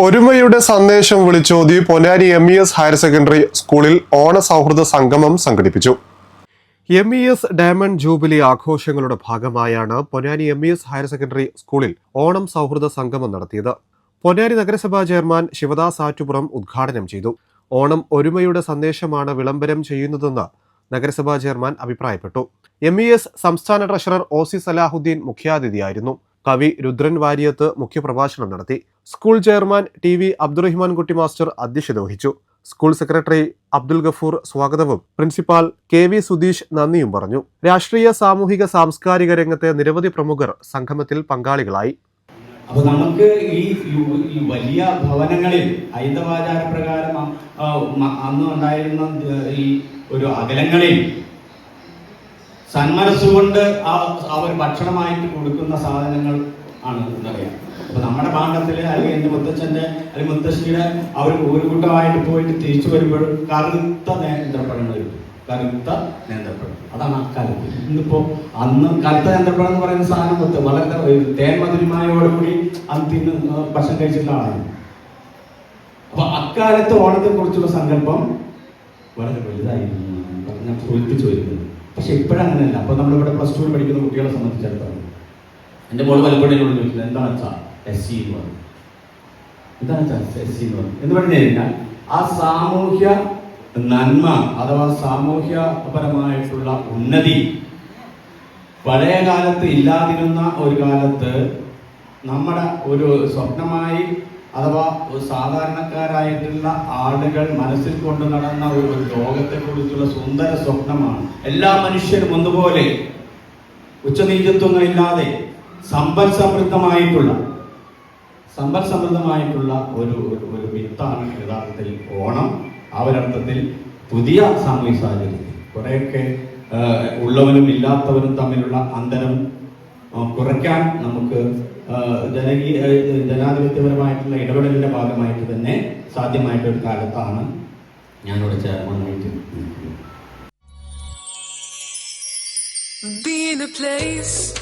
ഒരുമയുടെ സന്ദേശം വിളിച്ചോതി Ponnani M E S higher secondary സ്കൂളിൽ ഓണ സൗഹൃദ സംഗമം സംഘടിപ്പിച്ചു. M E S diamond jubilee ആഘോഷങ്ങളുടെ ഭാഗമായാണ് Ponnani M E S higher secondary സ്കൂളിൽ ഓണം സൗഹൃദ സംഗമം നടത്തിയത്. പൊന്നാനി നഗരസഭാ ചെയർമാൻ ശിവദാസ് ആറ്റുപുറം ഉദ്ഘാടനം ചെയ്തു. ഓണം ഒരുമയുടെ സന്ദേശമാണ് വിളംബരം ചെയ്യുന്നതെന്ന് നഗരസഭാ ചെയർമാൻ അഭിപ്രായപ്പെട്ടു. എം ഇ എസ് സംസ്ഥാന ട്രഷറർ ഒ സി സലാഹുദ്ദീൻ മുഖ്യാതിഥിയായിരുന്നു. കവി രുദ്രൻ വാര്യത്ത് മുഖ്യപ്രഭാഷണം നടത്തി. School chairman T V Abdurahiman Kutty master അധ്യക്ഷത വഹിച്ചു സ്കൂൾ സെക്രട്ടറി അബ്ദുൽ ഗഫൂർ സ്വാഗതവും പ്രിൻസിപ്പാൽ കെ വി സുധീഷ് നന്ദിയും പറഞ്ഞു. രാഷ്ട്രീയ സാമൂഹിക സാംസ്കാരിക രംഗത്തെ നിരവധി പ്രമുഖർ സംഗമത്തിൽ പങ്കാളികളായി. അപ്പൊ നമുക്ക് ഈ ഈ വലിയ ഭവനങ്ങളിൽ ഹൈന്ദവാചാര പ്രകാരം അന്ന് ഉണ്ടായിരുന്ന ഈ ഒരു അകലങ്ങളിൽ സന്മനസ്സുകൊണ്ട് അവർ ഭക്ഷണമായിട്ട് കൊടുക്കുന്ന സാധനങ്ങൾ ആണ് എന്നറിയാം. അപ്പൊ നമ്മുടെ ഭാഗത്തിൽ അല്ലെങ്കിൽ എന്റെ മുത്തച്ഛന്റെ അല്ലെങ്കിൽ മുത്തശ്ശിയുടെ അവർ ഒരു കൂട്ടമായിട്ട് പോയിട്ട് തിരിച്ചു വരുമ്പോൾ കറുത്ത നേന്ത്രപ്പഴങ്ങൾ വരും. കറുത്ത നേന്ത്രപ്പഴം. അതാണ് അക്കാലം ഇന്നിപ്പോ അന്ന് കറുത്ത നേന്ത്രപ്പഴം എന്ന് പറയുന്ന സാധനം വളരെ തേൻ മധുരമായോടുകൂടി അന്ന് തിന്ന് ഭക്ഷണം കഴിച്ചിട്ടുള്ള ആളാണ്. അപ്പൊ അക്കാലത്ത് ഓണത്തെ കുറിച്ചുള്ള സങ്കല്പം വളരെ വലുതായിരുന്നു ഞാൻ സൂചിപ്പിച്ചു വരുന്നത്. പക്ഷെ ഇപ്പോഴങ്ങനെയല്ല. അപ്പൊ നമ്മളിവിടെ പ്ലസ് ടു പഠിക്കുന്ന കുട്ടികളെ സംബന്ധിച്ചിടത്തോളം എന്റെ മോൾ പലപ്പോഴും എന്നോട് എന്താണ് അച്ഛാ എസ് സി എന്ന് പറഞ്ഞു എന്താണ് അച്ഛാ എസ് സി എന്ന് പറഞ്ഞു എന്ന് പറഞ്ഞു കഴിഞ്ഞാൽ ആ സാമൂഹ്യ നന്മ അഥവാ സാമൂഹ്യപരമായിട്ടുള്ള ഉന്നതി പഴയ കാലത്ത് ഇല്ലാതിരുന്ന ഒരു കാലത്ത് നമ്മുടെ ഒരു സ്വപ്നമായി അഥവാ സാധാരണക്കാരായിട്ടുള്ള ആളുകൾ മനസ്സിൽ കൊണ്ടു നടന്ന ഒരു ലോകത്തെ കുറിച്ചുള്ള സുന്ദര സ്വപ്നമാണ്. എല്ലാ മനുഷ്യരും ഒന്നുപോലെ. ഉച്ചനീചത്വങ്ങളില്ലാതെ സമ്പൽ സമൃദ്ധമായിട്ടുള്ള സമ്പൽ സമൃദ്ധമായിട്ടുള്ള ഒരു ഒരു വിത്താണ് യഥാർത്ഥത്തിൽ ഓണം. ആ ഒരർത്ഥത്തിൽ പുതിയ സാമൂഹ്യ സാഹചര്യത്തിൽ. കുറേയൊക്കെ ഉള്ളവനും ഇല്ലാത്തവനും തമ്മിലുള്ള അന്തരം കുറയ്ക്കാൻ നമുക്ക് ജനകീയ ജനാധിപത്യപരമായിട്ടുള്ള ഇടപെടലിന്റെ ഭാഗമായിട്ട് തന്നെ സാധ്യമായിട്ടൊരു കാലത്താണ് ഞാനിവിടെ ചേർമാനായിട്ട് നിൽക്കുന്നത്. A place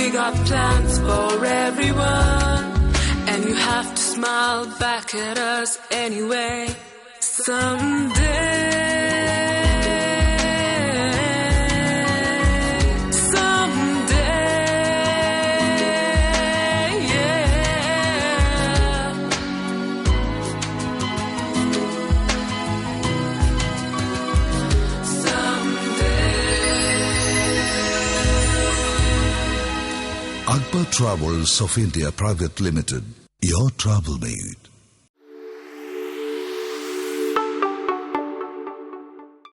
we got plans for everyone. And you have to smile back at us anyway. Someday. Akbar Travels of India Private Limited. Your travel mate.